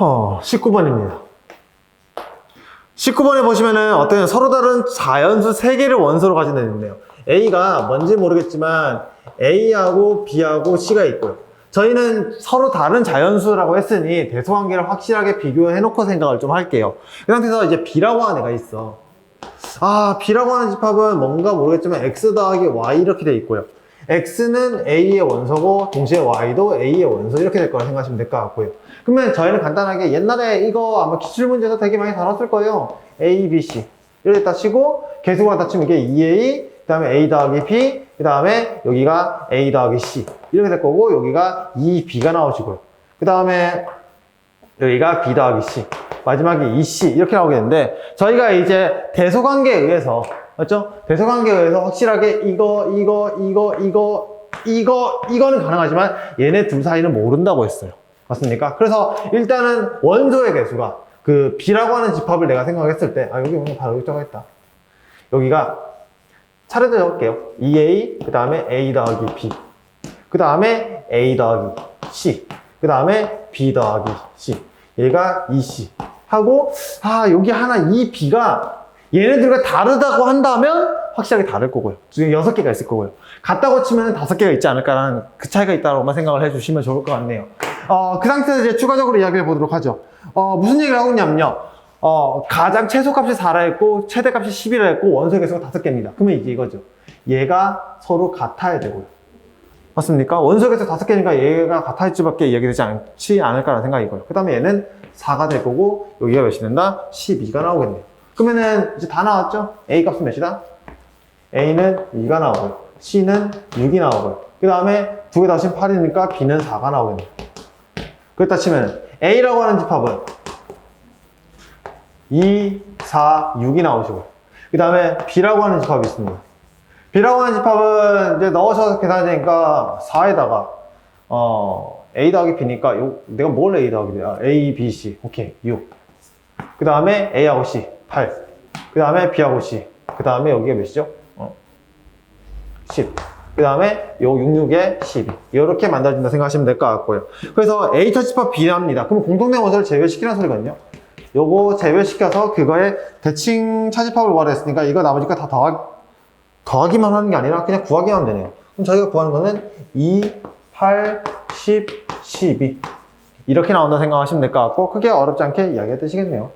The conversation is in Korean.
어, 19번입니다. 19번에 보시면은 어떤 서로 다른 자연수 3개를 원소로 가진 있네요. A가 뭔지 모르겠지만 A하고 B하고 C가 있고요. 저희는 서로 다른 자연수라고 했으니 대소관계를 확실하게 비교해 놓고 생각을 좀 할게요. 그 상태에서 이제 B라고 하는 애가 있어. 아, B라고 하는 집합은 뭔가 모르겠지만 X 더하기 Y 이렇게 돼 있고요. X는 A의 원소고 동시에 Y도 A의 원소 이렇게 될 거라 생각하시면 될 것 같고요. 그러면 저희는 간단하게 옛날에 이거 아마 기출 문제에서 되게 많이 다뤘을 거예요. A, B, C 이렇게 딱 치고 개수가 다 치면 이게 2A 그 다음에 A 더하기 B 그 다음에 여기가 A 더하기 C 이렇게 될 거고 여기가 2B가 나오시고요. 그 다음에 여기가 B 더하기 C 마지막에 2C 이렇게 나오게 되는데 저희가 이제 대소관계에 의해서 맞죠? 대소관계에 의해서 확실하게 이거 이거 이거 이거 이거 이거는 가능하지만 얘네 둘 사이는 모른다고 했어요. 맞습니까? 그래서 일단은 원소의 개수가 그 B라고 하는 집합을 내가 생각했을 때 아 여기 오늘 바로 여기 적어있다. 여기가 차례대로 적을게요. 2A 그 다음에 A 더하기 B. 그 다음에 A 더하기 C. 그 다음에 B 더하기 C. 얘가 2C 하고 아 여기 하나 이 B가 얘네들과 다르다고 한다면 확실하게 다를 거고요 여섯 개가 있을 거고요 같다고 치면 다섯 개가 있지 않을까라는 그 차이가 있다고만 생각을 해주시면 좋을 것 같네요 어, 그 상태에서 이제 추가적으로 이야기해 보도록 하죠 어, 무슨 얘기를 하고 있냐면요 어, 가장 최소값이 4라 했고 최대값이 10이라 했고 원소 개수가 다섯 개입니다 그러면 이제 이거죠 얘가 서로 같아야 되고요 맞습니까? 원소 개수 다섯 개니까 얘가 같을 수밖에 이야기되지 않지 않을까라는 생각이고요. 그 다음에 얘는 4가 될 거고 여기가 몇이 된다? 12가 나오겠네요. 그러면은 이제 다 나왔죠? A 값은 몇이다? A는 2가 나오고요. C는 6이 나오고요. 그 다음에 두 개 다시 8이니까 B는 4가 나오겠네요. 그렇다 치면 A라고 하는 집합은 2, 4, 6이 나오시고요. 그 다음에 B라고 하는 집합이 있습니다. B라고 하는 집합은 이제 넣으셔서 계산하니까 4에다가 어 A 더하기 B니까 요, 내가 뭘 A 더하기 B? 아, A, B, C 오케이 6. 그 다음에 A하고 C 8. 그 다음에 B하고 C. 그 다음에 여기가 몇이죠? 어, 10. 그 다음에 요 66에 12. 이렇게 만들어진다 생각하시면 될 것 같고요. 그래서 A 터집합 B랍니다. 그럼 공통된 원소를 제외시키는 소리거든요. 요거 제외시켜서 그거에 대칭 차집합을 구하랬으니까 이거 나머지 거다 더하, 더하기 만 하는 게 아니라 그냥 구하기만 하면 되네요. 그럼 저희가 구하는 거는 2, 8, 10, 12 이렇게 나온다 생각하시면 될 것 같고 크게 어렵지 않게 이야기해 두시겠네요.